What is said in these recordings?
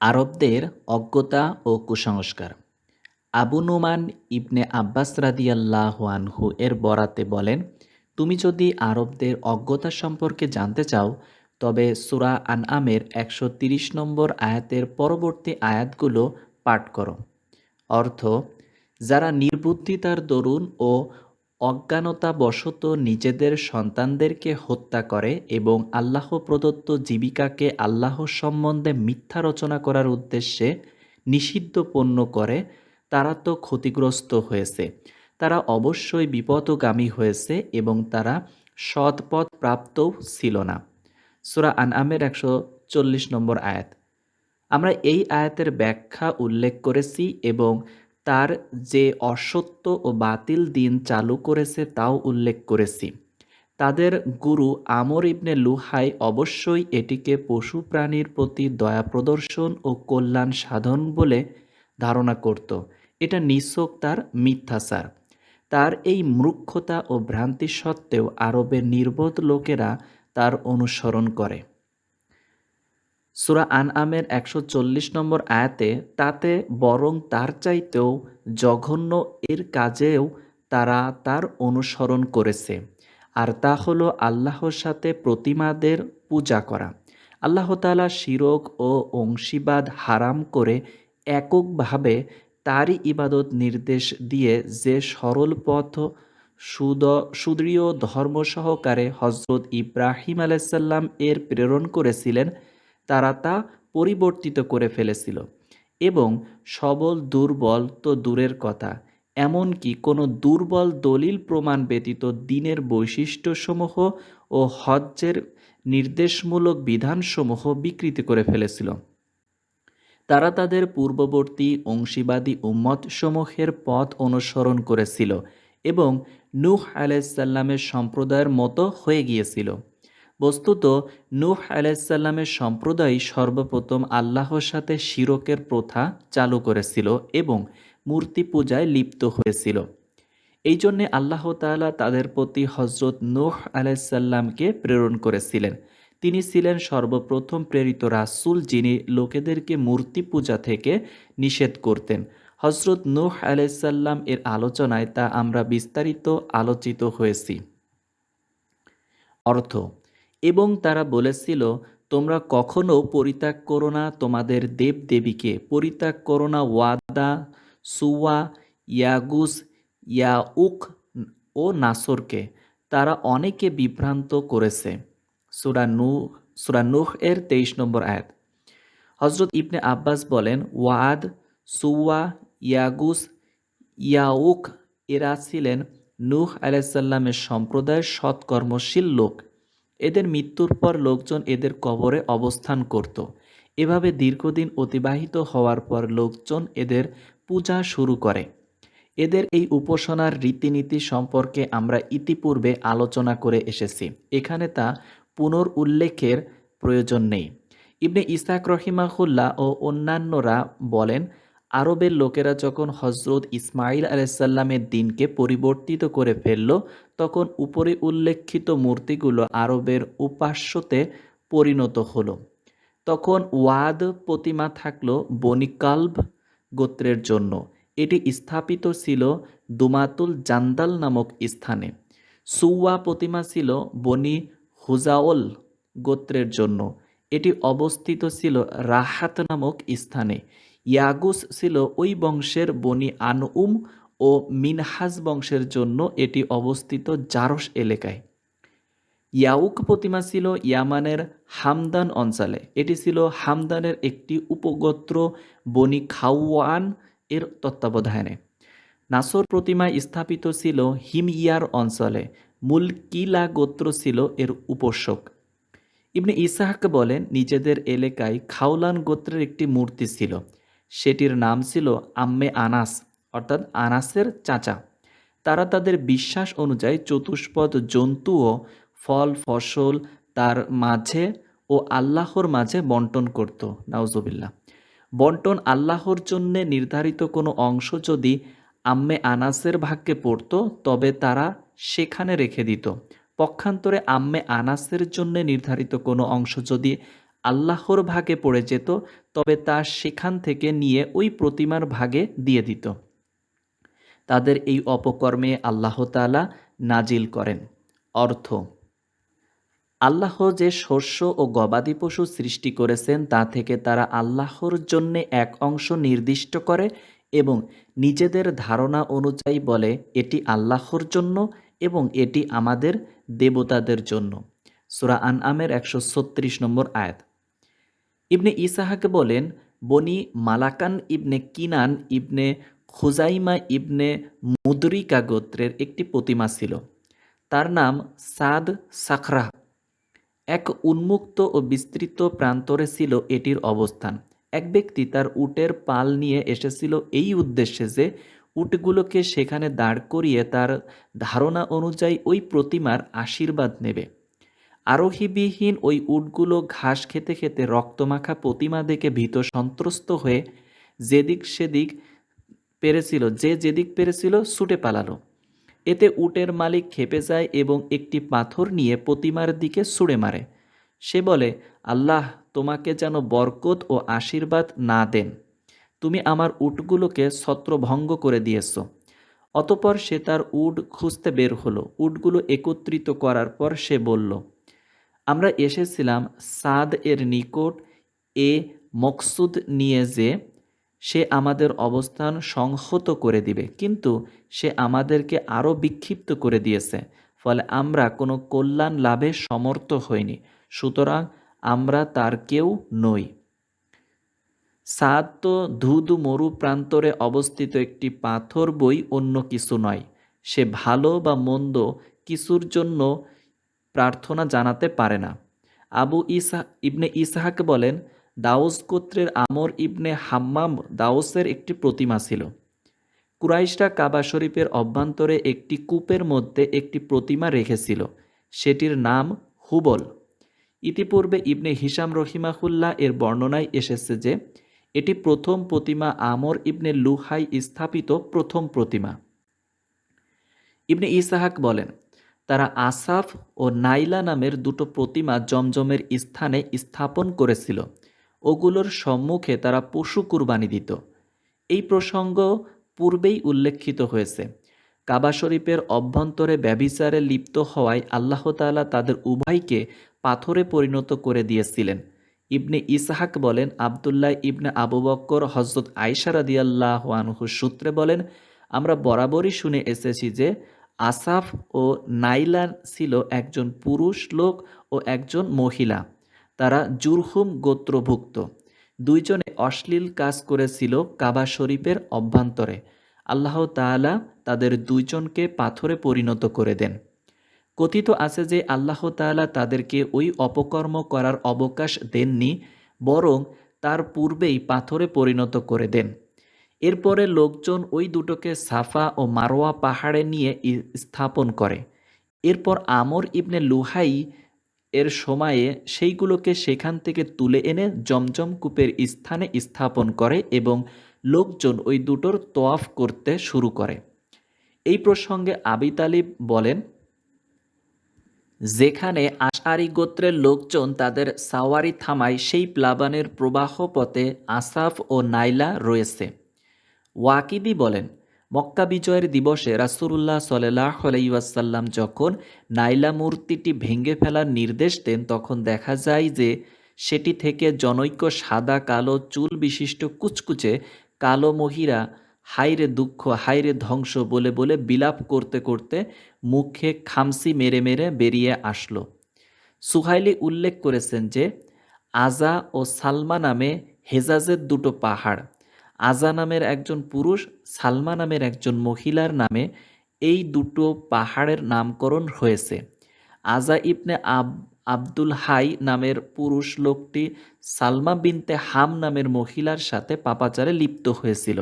আরবদের অজ্ঞতা ও কুসংস্কার। আবু নুমান ইবনে আব্বাস রাদিয়াল্লাহু আনহু এর বরাতে বলেন, তুমি যদি আরবদের অজ্ঞতা সম্পর্কে জানতে চাও, তবে সুরা আন আমের একশো নম্বর আয়াতের পরবর্তী আয়াতগুলো পাঠ করো। অর্থ, যারা নির্বুদ্ধিতার দরুন ও অজ্ঞানতাবশত নিজেদের সন্তানদেরকে হত্যা করে এবং আল্লাহ প্রদত্ত জীবিকাকে আল্লাহ সম্বন্ধে মিথ্যা রচনা করার উদ্দেশ্যে নিষিদ্ধ পণ্য করে, তারা তো ক্ষতিগ্রস্ত হয়েছে। তারা অবশ্যই বিপদগামী হয়েছে এবং তারা সৎপথ প্রাপ্তও ছিল না। সুরা আনআমের একশো চল্লিশ নম্বর আয়াত। আমরা এই আয়াতের ব্যাখ্যা উল্লেখ করেছি এবং তার যে অসত্য ও বাতিল দিন চালু করেছে তাও উল্লেখ করেছি। তাদের গুরু আমর ইবনে লুহাই অবশ্যই এটিকে পশু প্রাণীর প্রতি দয়া প্রদর্শন ও কল্যাণ সাধন বলে ধারণা করত। এটা নিঃসক তার মিথ্যাচার। তার এই মূর্খতা ও ভ্রান্তি সত্ত্বেও আরবের নির্বোধ লোকেরা তার অনুসরণ করে। সুরা আন আমের একশো চল্লিশ নম্বর আয়াতে, তাতে বরং তার চাইতেও জঘন্য এর কাজেও তারা তার অনুসরণ করেছে। আর তা হলো আল্লাহর সাথে প্রতিমাদের পূজা করা। আল্লাহ তালা শিরক ও অংশীবাদ হারাম করে এককভাবে তারই ইবাদত নির্দেশ দিয়ে যে সরল পথ সুদ, সুদৃঢ় ধর্ম সহকারে হজরত ইব্রাহিম আলাইসাল্লাম এর প্রেরণ করেছিলেন তারা তা পরিবর্তিত করে ফেলেছিল। এবং সবল দুর্বল তো দূরের কথা, এমনকি কোনো দুর্বল দলিল প্রমাণ ব্যতীত দিনের বৈশিষ্ট্যসমূহ ও হজ্জের নির্দেশমূলক বিধানসমূহ বিকৃতি করে ফেলেছিল। তারা তাদের পূর্ববর্তী অংশীবাদী উম্মতসমূহের পথ অনুসরণ করেছিল এবং নূহ আলাইসাল্লামের সম্প্রদায়ের মতো হয়ে গিয়েছিল। বস্তুত নূহ আলাইসাল্লামের সম্প্রদায় সর্বপ্রথম আল্লাহর সাথে শিরকের প্রথা চালু করেছিল এবং মূর্তি পূজায় লিপ্ত হয়েছিল। এই জন্যে আল্লাহ তালা তাদের প্রতি হজরত নূহ আলাইসাল্লামকে প্রেরণ করেছিলেন। তিনি ছিলেন সর্বপ্রথম প্রেরিত রাসুল যিনি লোকেদেরকে মূর্তি পূজা থেকে নিষেধ করতেন। হজরত নূহ আলাইসাল্লাম এর আলোচনায় তা আমরা বিস্তারিত আলোচিত হয়েছি। অর্থ এবং তারা বলেছিল, তোমরা কখনো পরিত্যাগ করো না তোমাদের দেব দেবীকে পরিত্যাগ করো না ওয়াদা সুয়া ইয়াগুস, ইয়াউক ও নাসরকে। তারা অনেকে বিভ্রান্ত করেছে। সুরা নু, সুরা নুহ এর তেইশ নম্বর আয়াত। হজরত ইবনে আব্বাস বলেন, ওয়াদ সুয়া ইয়াগুস, ইয়াউক, এরা ছিলেন নূহ আলাইসাল্লামের সম্প্রদায়ের সৎকর্মশীল লোক। এদের মৃত্যুর পর লোকজন এদের কবরে অবস্থান করত। এভাবে দীর্ঘদিন অতিবাহিত হওয়ার পর লোকজন এদের পূজা শুরু করে। এদের এই উপাসনার রীতিনীতি সম্পর্কে আমরা ইতিপূর্বে আলোচনা করে এসেছি। এখানে তা পুনর উল্লেখের প্রয়োজন নেই। ইবনে ইসাক রহিমাহুল্লাহ ও অন্যান্যরা বলেন আরবের লোকেরা যখন হজরত ইসমাইল আলাইসাল্লামের দিনকে পরিবর্তিত করে ফেলল, তখন উপরে উল্লেখিত মূর্তিগুলো আরবের উপাস্যতে পরিণত হলো। তখন ওয়াদ প্রতিমা থাকল বনিকাল্ব গোত্রের জন্য। এটি স্থাপিত ছিল দুমাতুল জান্দাল নামক স্থানে। সুওয়া প্রতিমা ছিল বনি হুজাওল গোত্রের জন্য। এটি অবস্থিত ছিল রাহাত নামক স্থানে। ইয়াগুস ছিল ওই বংশের বনি আনউম ও মিনহাজ বংশের জন্য এটি অবস্থিত জারস এলাকায়। ইয়াউক প্রতিমা ছিল ইয়ামানের হামদান অঞ্চলে। এটি ছিল হামদানের একটি উপগোত্র বনি খাওয়ান এর তত্ত্বাবধানে। নাসর প্রতিমা স্থাপিত ছিল হিমইয়ার অঞ্চলে। মূল কিলা গোত্র ছিল এর উপাসক। ইবনে ইসাহাক বলেন, নিজেদের এলাকায় খাওলান গোত্রের একটি মূর্তি ছিল। সেটির নাম ছিল আম্মে আনাস, অর্থাৎ আনাসের চাচা। তারা তাদের বিশ্বাস অনুযায়ী চতুষ্পদ জন্তু ও ফল, ফসল তার মাঝে ও আল্লাহর মাঝে বন্টন করত নাউজবিল্লা বন্টন আল্লাহর জন্যে নির্ধারিত কোনো অংশ যদি আম্মে আনাসের ভাগ্যে পড়ত, তবে তারা সেখানে রেখে দিত। পক্ষান্তরে আম্মে আনাসের জন্য নির্ধারিত কোনো অংশ যদি আল্লাহর ভাগে পড়ে যেত, তবে তা সেখান থেকে নিয়ে ওই প্রতিমার ভাগে দিয়ে দিত। তাদের এই অপকর্মে আল্লাহ তাআলা নাজিল করেন। অর্থ, আল্লাহ যে শস্য ও গবাদি পশু সৃষ্টি করেছেন, তা থেকে তারা আল্লাহর জন্য এক অংশ নির্দিষ্ট করে এবং নিজেদের ধারণা অনুযায়ী বলে, এটি আল্লাহর জন্য এবং এটি আমাদের দেবতাদের জন্য। সুরা আন আমের একশো ছত্রিশ নম্বর আয়াত। ইবনে ইসাহাকে বলেন, বনি মালাকান ইবনে কিনান ইবনে খুজাইমা ইবনে মুদরিকা গোত্রের একটি প্রতিমা ছিল। তার নাম সাদ সাখরা এক উন্মুক্ত ও বিস্তৃত প্রান্তরে ছিল এটির অবস্থান। এক ব্যক্তি তার উটের পাল নিয়ে এসেছিল এই উদ্দেশ্যে যে, উটগুলোকে সেখানে দাঁড় করিয়ে তার ধারণা অনুযায়ী ওই প্রতিমার আশীর্বাদ নেবে। আরোহীবিহীন ওই উটগুলো ঘাস খেতে খেতে রক্তমাখা প্রতিমা দেখে ভীত সন্ত্রস্ত হয়ে যেদিক সেদিক পেরেছিল, যে যেদিক পেরেছিল ছুটে পালালো। এতে উটের মালিক খেপে যায় এবং একটি পাথর নিয়ে প্রতিমার দিকে ছুঁড়ে মারে। সে বলে, আল্লাহ তোমাকে যেন বরকত ও আশীর্বাদ না দেন। তুমি আমার উটগুলোকে ছত্রভঙ্গ করে দিয়েছ। অতপর সে তার উট খুঁজতে বের হলো। উটগুলো একত্রিত করার পর সে বলল আমরা এসেছিলাম সাদ এর নিকট এ মকসুদ নিয়ে যে সে আমাদের অবস্থান সংহত করে দিবে, কিন্তু সে আমাদেরকে আরও বিক্ষিপ্ত করে দিয়েছে, ফলে আমরা কোনো কল্যাণ লাভে সমর্থ হইনি, সুতরাং আমরা তার কেউ নই। সাদ তো ধুধু মরু প্রান্তরে অবস্থিত একটি পাথর বই অন্য কিছু নয়, সে ভালো বা মন্দ কিছুর জন্য প্রার্থনা জানাতে পারে না। আবু ইসা ইবনে ইসাহাক বলেন, দাউস গোত্রের আমর ইবনে হাম্মাম দাউসের একটি প্রতিমা ছিল। কুরাইশরা কাবা শরীফের অভ্যন্তরে একটি কূপের মধ্যে একটি প্রতিমা রেখেছিল। সেটির নাম হুবল। ইতিপূর্বে ইবনে হিসাম রহিমাহুল্লাহ এর বর্ণনায় এসেছে যে, এটি প্রথম প্রতিমা আমর ইবনে লুহাই স্থাপিত প্রথম প্রতিমা। ইবনে ইসাহাক বলেন তারা আসাফ ও নাইলা নামের দুটো প্রতিমা জমজমের স্থানে স্থাপন করেছিল। ওগুলোর সম্মুখে তারা পশু কুরবানি দিত। এই প্রসঙ্গ পূর্বেই উল্লেখিত হয়েছে। কাবা শরীফের অভ্যন্তরে ব্যবিচারে লিপ্ত হওয়ায় আল্লাহ তাআলা তাদের উভয়কে পাথরে পরিণত করে দিয়েছিলেন। ইবনে ইসাহাক বলেন, আবদুল্লাহ ইবনে আবু বক্কর হজরত আয়সা রাদিয়াল্লাহ আনহু সূত্রে বলেন, আমরা বরাবরই শুনে এসেছি যে আসাফ ও নাইলা ছিল একজন পুরুষ লোক ও একজন মহিলা। তারা জুরহুম গোত্রভুক্ত। দুইজনে অশ্লীল কাজ করেছিল কাবা শরীফের অভ্যন্তরে। আল্লাহ তাআলা তাদের দুইজনকে পাথরে পরিণত করে দেন। কথিত আছে যে আল্লাহ তাআলা তাদেরকে ওই অপকর্ম করার অবকাশ দেননি, বরং তার পূর্বেই পাথরে পরিণত করে দেন। এরপরে লোকজন ওই দুটোকে সাফা ও মারোয়া পাহাড়ে নিয়ে স্থাপন করে। এরপর আমর ইবনে লুহাই এর সময়ে সেইগুলোকে সেখান থেকে তুলে এনে জমজম কূপের স্থানে স্থাপন করে এবং লোকজন ওই দুটোর তোয়াফ করতে শুরু করে। এই প্রসঙ্গে আবি তালিব বলেন, যেখানে আশারি গোত্রের লোকজন তাদের সাওয়ারি থামায়, সেই প্লাবানের প্রবাহ পথে আসাফ ও নাইলা রয়েছে। ওয়াকিদি বলেন, মক্কা বিজয়ের দিবসে রাসুল্লাহ সাল্লাহ আলাইসাল্লাম যখন নাইলা মূর্তিটি ভেঙে ফেলার নির্দেশ দেন, তখন দেখা যায় যে সেটি থেকে জনৈক্য সাদা কালো চুল বিশিষ্ট কুচকুচে কালো মহিরা হাইরে দুঃখ হাইরে ধ্বংস বলে বলে বিলাপ করতে করতে মুখে খামসি মেরে মেরে বেরিয়ে আসলো। সুহাইলি উল্লেখ করেছেন যে, আজা ও সালমা নামে হেজাজের দুটো পাহাড়। আজা নামের একজন পুরুষ, সালমা নামের একজন মহিলার নামে এই দুটো পাহাড়ের নামকরণ হয়েছে। আজা ইবনে আব, আব্দুল হাই নামের পুরুষ লোকটি সালমা বিনতে হাম নামের মহিলার সাথে পাপাচারে লিপ্ত হয়েছিল।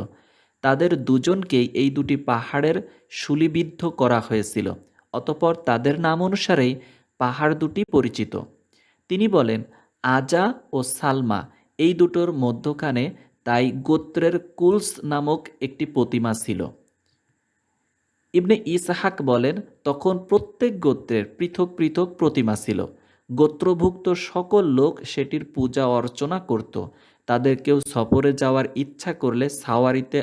তাদের দুজনকেই এই দুটি পাহাড়ের শুলিবিদ্ধ করা হয়েছিল, অতপর তাদের নাম অনুসারেই পাহাড় দুটি পরিচিত। তিনি বলেন, আজা ও সালমা এই দুটোর মধ্যখানে তাই গোত্রের কুলস নামক একটি প্রতিমা ছিল। ইবনে ইসাহাক বলেন, তখন প্রত্যেক গোত্রের পৃথক পৃথক প্রতিমা ছিল। গোত্রভুক্ত সকল লোক সেটির পূজা অর্চনা করত। তাদের কেউ সফরে যাওয়ার ইচ্ছা করলে সাওয়ারিতে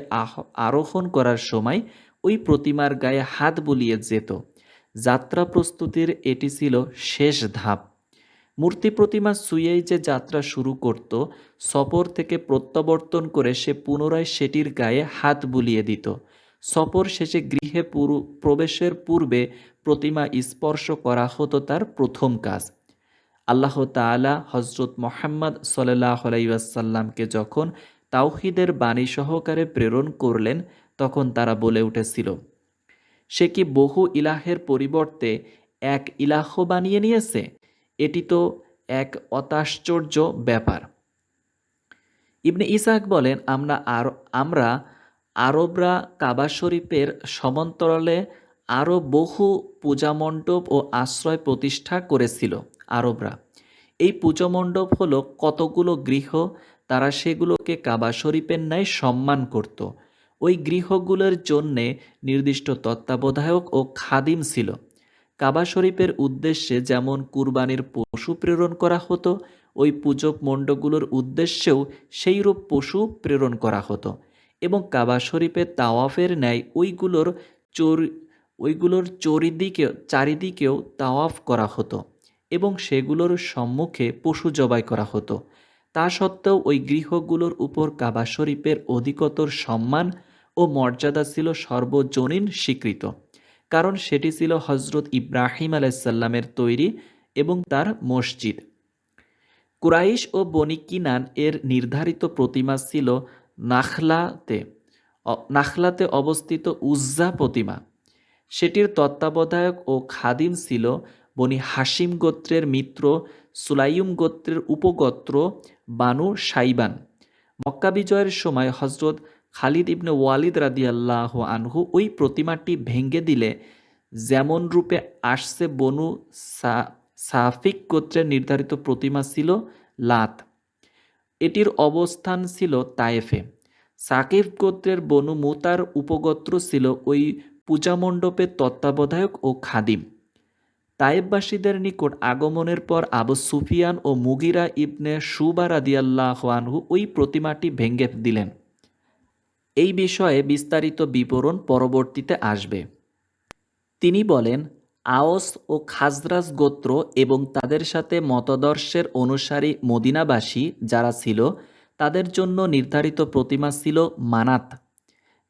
আরোহণ করার সময় ওই প্রতিমার গায়ে হাত বুলিয়ে যেত। যাত্রা প্রস্তুতির এটি ছিল শেষ ধাপ। মূর্তি প্রতিমা সুয়েই যে যাত্রা শুরু করত, সফর থেকে প্রত্যাবর্তন করে সে পুনরায় সেটির গায়ে হাত বুলিয়ে দিত। সফর শেষে গৃহে পুরু, প্রবেশের পূর্বে প্রতিমা স্পর্শ করা হতো তার প্রথম কাজ। আল্লাহ তাআলা হজরত মোহাম্মদ সাল্লাহ আলাইসাল্লামকে যখন তাওহিদের বাণী সহকারে প্রেরণ করলেন, তখন তারা বলে উঠেছিল, সে কি বহু ইলাহের পরিবর্তে এক ইলাহ বানিয়ে নিয়েছে? এটি তো এক অতাশ্চর্য ব্যাপার। ইবনে ইসাক বলেন, আমরা আর, আমরা আরবরা কাবা শরীফের সমান্তরালে আরও বহু পূজামণ্ডপ ও আশ্রয় প্রতিষ্ঠা করেছিল আরবরা। এই পূজামণ্ডপ হলো কতগুলো গৃহ, তারা সেগুলোকে কাবা শরীফের ন্যায় সম্মান করত। ওই গৃহগুলোর জন্যে নির্দিষ্ট তত্ত্বাবধায়ক ও খাদিম ছিল। কাবা শরীফের উদ্দেশ্যে যেমন কুরবানির পশু প্রেরণ করা হতো, ওই পূজক মণ্ডপগুলোর উদ্দেশ্যেও সেইরূপ পশু প্রেরণ করা হতো এবং কাবা শরীফের তাওয়াফের ন্যায় ওইগুলোর চোর, ওইগুলোর চরিদিকে চারিদিকেও তাওয়াফ করা হতো এবং সেগুলোর সম্মুখে পশু জবাই করা হতো। তা সত্ত্বেও ওই গৃহগুলোর উপর কাবা শরীফের অধিকতর সম্মান ও মর্যাদা ছিল সর্বজনীন স্বীকৃত। কারণ সেটি ছিল হজরত ইব্রাহিম আলাইসাল্লামের তৈরি এবং তার মসজিদ। কুরাইশ ও বনি কিনান এর নির্ধারিত প্রতিমা ছিল নাখলাতে নাখলাতে অবস্থিত উজ্জা প্রতিমা। সেটির তত্ত্বাবধায়ক ও খাদিম ছিল বনি হাসিম গোত্রের মিত্র সুলাইম গোত্রের উপগোত্র বানু সাইবান মক্কা বিজয়ের সময় হজরত খালিদ ইবনে ওয়ালিদ রাদিয়াল্লাহ আনহু ওই প্রতিমাটি ভেঙে দিলে যেমন রূপে আসছে বনু সাফিক গোত্রের নির্ধারিত প্রতিমা ছিল লাত। এটির অবস্থান ছিল তায়েফে। সাকিব গোত্রের বনু মুতার উপগোত্র ছিল ওই পূজামণ্ডপের তত্ত্বাবধায়ক ও খাদিম। তায়েববাসীদের নিকট আগমনের পর আবু সুফিয়ান ও মুগিরা ইবনে সুবা রাদিয়াল্লাহ আনহু ওই প্রতিমাটি ভেঙ্গে দিলেন। এই বিষয়ে বিস্তারিত বিবরণ পরবর্তীতে আসবে। তিনি বলেন, আওস ও খাজরাজ গোত্র এবং তাদের সাথে মতদর্শের অনুসারী মদিনাবাসী যারা ছিল, তাদের জন্য নির্ধারিত প্রতিমা ছিল মানাত।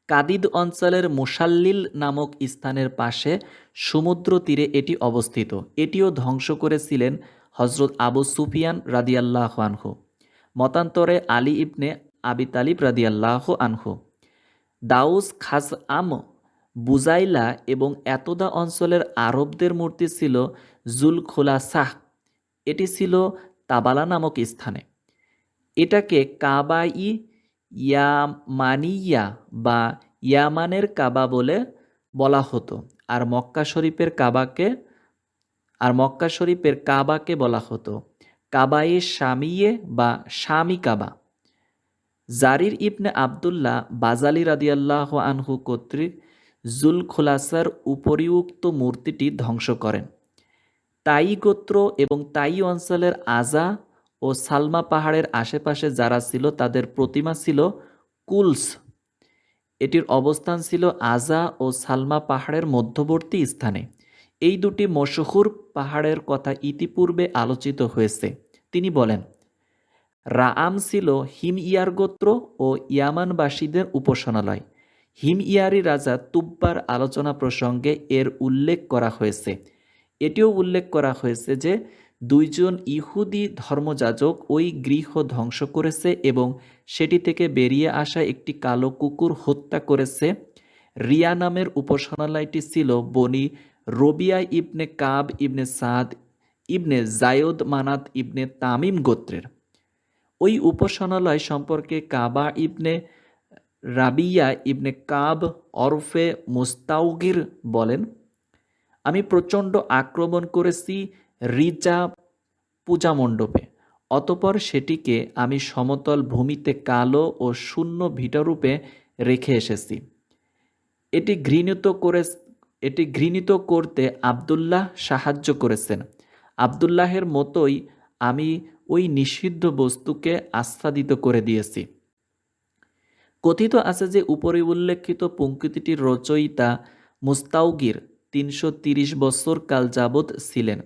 কাদিদ অঞ্চলের মুসাল্লিল নামক স্থানের পাশে সমুদ্র তীরে এটি অবস্থিত। এটিও ধ্বংস করেছিলেন হজরত আবু সুফিয়ান রাদিয়াল্লাহ আনহু। মতান্তরে আলী ইবনে আবি তালিব রাদিয়াল্লাহ আনহু। দাউস খাস আম বুজাইলা এবং এতদা অঞ্চলের আরবদের মূর্তি ছিল জুল খোলাসাহ এটি ছিল তাবালা নামক স্থানে। এটাকে কাবাই ইয়ামানিয়া বা ইয়ামানের কাবা বলে বলা হতো, আর মক্কা শরীফের কাবাকে, আর মক্কা শরীফের কাবাকে বলা হতো। কাবায়ে শামিয়ে বা শামি কাবা। জারির ইবনে আবদুল্লাহ বাজালি রাদিয়াল্লাহ আনহু কর্তৃক জুল খোলাসার উপরিউক্ত মূর্তিটি ধ্বংস করেন। তাই গোত্র এবং তাই অঞ্চলের আজা ও সালমা পাহাড়ের আশেপাশে যারা ছিল, তাদের প্রতিমা ছিল কুলস। এটির অবস্থান ছিল আজা ও সালমা পাহাড়ের মধ্যবর্তী স্থানে। এই দুটি মশহুর পাহাড়ের কথা ইতিপূর্বে আলোচিত হয়েছে। তিনি বলেন রাআম ছিল হিম ইয়ার গোত্র ও ইয়ামানবাসীদের উপাসনালয়। হিম ইয়ারি রাজা তুব্বার আলোচনা প্রসঙ্গে এর উল্লেখ করা হয়েছে। এটিও উল্লেখ করা হয়েছে যে, দুইজন ইহুদি ধর্মযাজক ওই গৃহ ধ্বংস করেছে এবং সেটি থেকে বেরিয়ে আসা একটি কালো কুকুর হত্যা করেছে। রিয়া নামের উপাসনালয়টি ছিল বনি রবিয়া ইবনে কাব ইবনে সাদ ইবনে জায়দ মানাত ইবনে তামিম গোত্রের। ওই উপাসনালয় সম্পর্কে কাবা ইবনে রাবিয়া ইবনে কাব অরফে মুস্তাউগির বলেন, আমি প্রচণ্ড আক্রমণ করেছি রিজা পূজা মণ্ডপে, অতপর সেটিকে আমি সমতল ভূমিতে কালো ও শূন্য ভিটারূপে রেখে এসেছি। এটি ঘৃণিত করে, এটি ঘৃণিত করতে আবদুল্লাহ সাহায্য করেছেন। আবদুল্লাহের মতোই আমি ওই নিষিদ্ধ বস্তুকে আচ্ছাদিত করে দিয়েছি। কথিত আছে যে উপরে উল্লেখিত পঙ্ক্তিটির রচয়িতা মুস্তাউগির তিনশো তিরিশ বছর কাল যাবৎ ছিলেন।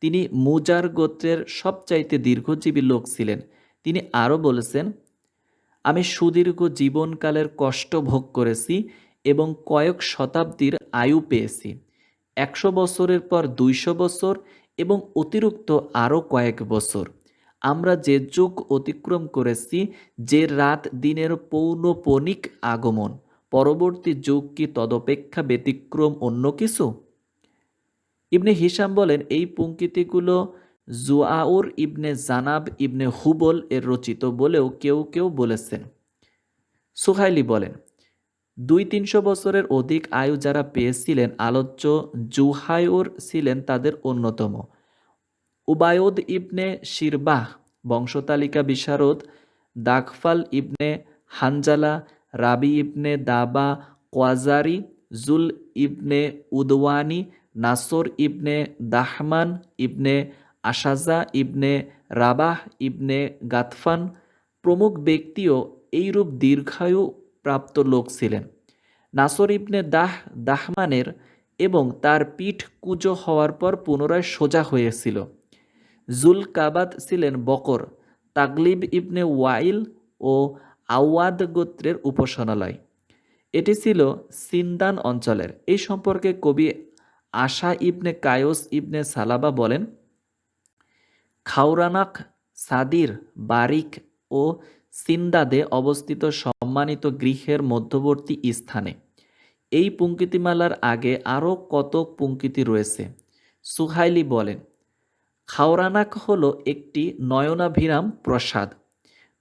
তিনি মুজার গোত্রের সবচাইতে দীর্ঘজীবী লোক ছিলেন। তিনি আরও বলেছেন, আমি সুদীর্ঘ জীবনকালের কষ্ট ভোগ করেছি এবং কয়েক শতাব্দীর আয়ু পেয়েছি। একশো বছরের পর দুইশো বছর এবং অতিরিক্ত আরও কয়েক বছর। আমরা যে যুগ অতিক্রম করেছি, যে রাত দিনের পৌনপণিক আগমন, পরবর্তী যুগ কি তদপেক্ষা ব্যতিক্রম অন্য কিছু? ইবনে হিসাম বলেন, এই পঙ্ক্তিগুলো জুয়াউর ইবনে জানাব ইবনে হুবল এর রচিত বলেও কেউ কেউ বলেছেন। সোহাইলি বলেন দুই তিনশো বছরের অধিক আয়ু যারা পেয়েছিলেন, আলোচ্য জুহায়ুর ছিলেন তাদের অন্যতম। উবায়দ ইবনে শিরবাহ, বংশতালিকা বিশারদ দাকফাল ইবনে হানজালা, রাবি ইবনে দাবা, কোয়াজারি, জুল ইবনে উদওয়ানি, নাসর ইবনে দাহমান ইবনে আশাজা ইবনে রাবাহ ইবনে গাতফান প্রমুখ ব্যক্তিও এইরূপ দীর্ঘায়ু প্রাপ্ত লোক ছিলেন। নাসর ইবনে দাহ, দাহমানের এবং তার পিঠ কুজো হওয়ার পর পুনরায় সোজা হয়েছিল। জুল কাবাদ ছিলেন বকর, তাগলিব ইবনে ওয়াইল ও আওয়াদ গোত্রের উপাসনালয়। এটি ছিল সিন্দান অঞ্চলের। এই সম্পর্কে কবি আশা ইবনে কায়স ইবনে সালাবা বলেন, খাওরানাক সাদির বারিক ও সিন্দাদে অবস্থিত সম্মানিত গৃহের মধ্যবর্তী স্থানে। এই পুঙ্কিতিমালার আগে আরও কত পুঙ্কিতি রয়েছে। সুহাইলি বলেন, খাওরানাক হল একটি নয়নাভিরাম প্রসাদ।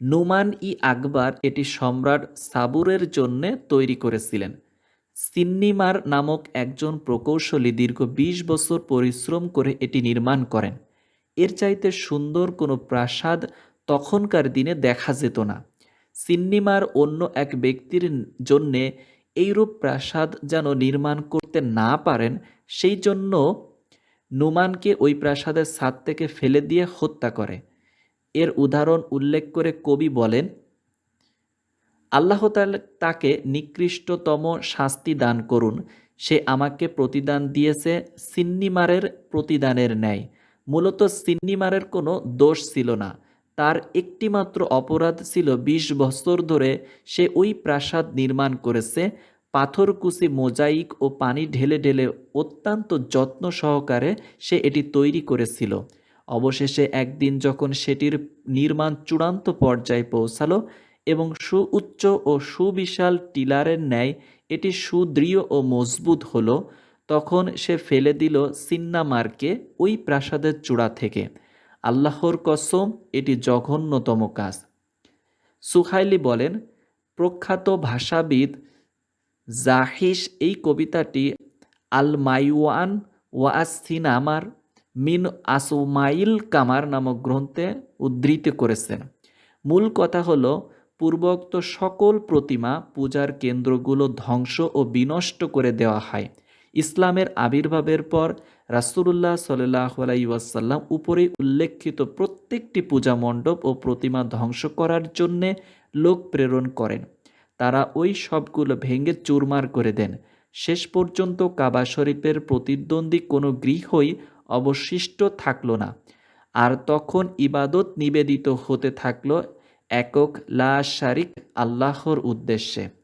নুমান ই আকবর এটি সম্রাট সাবুরের জন্যে তৈরি করেছিলেন। সিন্নিমার নামক একজন প্রকৌশলী দীর্ঘ ২০ বছর পরিশ্রম করে এটি নির্মাণ করেন। এর চাইতে সুন্দর কোনো প্রাসাদ তখনকার দিনে দেখা যেত না। সিন্নিমার অন্য এক ব্যক্তির জন্যে এইরূপ প্রাসাদ যেন নির্মাণ করতে না পারেন, সেই জন্য নুমানকে ওই প্রাসাদের ছাদ থেকে ফেলে দিয়ে হত্যা করে। এর উদাহরণ উল্লেখ করে কবি বলেন, আল্লাহ তাকে নিকৃষ্টতম শাস্তি দান করুন। সে আমাকে প্রতিদান দিয়েছে সিন্নিমারের প্রতিদানের ন্যায়। মূলত সিন্নিমারের কোনো দোষ ছিল না। তার একটিমাত্র অপরাধ ছিল ২০ বছর ধরে সে ওই প্রাসাদ নির্মাণ করেছে, পাথরকুচি, মোজাইক ও পানি ঢেলে ঢেলে অত্যন্ত যত্ন সহকারে সে এটি তৈরি করেছিল। অবশেষে একদিন যখন সেটির নির্মাণ চূড়ান্ত পর্যায়ে পৌঁছালো এবং সুউচ্চ ও সুবিশাল টিলারের ন্যায় এটি সুদৃঢ় ও মজবুত হলো, তখন সে ফেলে দিল সিন্নামারকে ওই প্রাসাদের চূড়া থেকে। আল্লাহর কসম, এটি জঘন্যতম কাজ। সুহাইলি বলেন, প্রখ্যাত ভাষাবিদ জাহিস এই কবিতাটি আল মাইওয়ান ওয়াসিনামার মিন আসুমাইল কামার নামক গ্রন্থে উদ্ধৃত করেছেন। মূল কথা হল, পূর্বোক্ত সকল প্রতিমা পূজার কেন্দ্রগুলো ধ্বংস ও বিনষ্ট করে দেওয়া হয়। ইসলামের আবির্ভাবের পর রাসুল্লাহ সাল্লাহ আলাইসাল্লাম উপরে উল্লেখিত প্রত্যেকটি পূজা মণ্ডপ ও প্রতিমা ধ্বংস করার জন্যে লোক প্রেরণ করেন। তারা ওই সবগুলো ভেঙে চুরমার করে দেন। শেষ পর্যন্ত কাবা শরীফের প্রতিদ্বন্দ্বী কোনো গৃহই অবশিষ্ট থাকল না। আর তখন ইবাদত নিবেদিত হতে থাকল একক লা শারিক আল্লাহর উদ্দেশ্যে।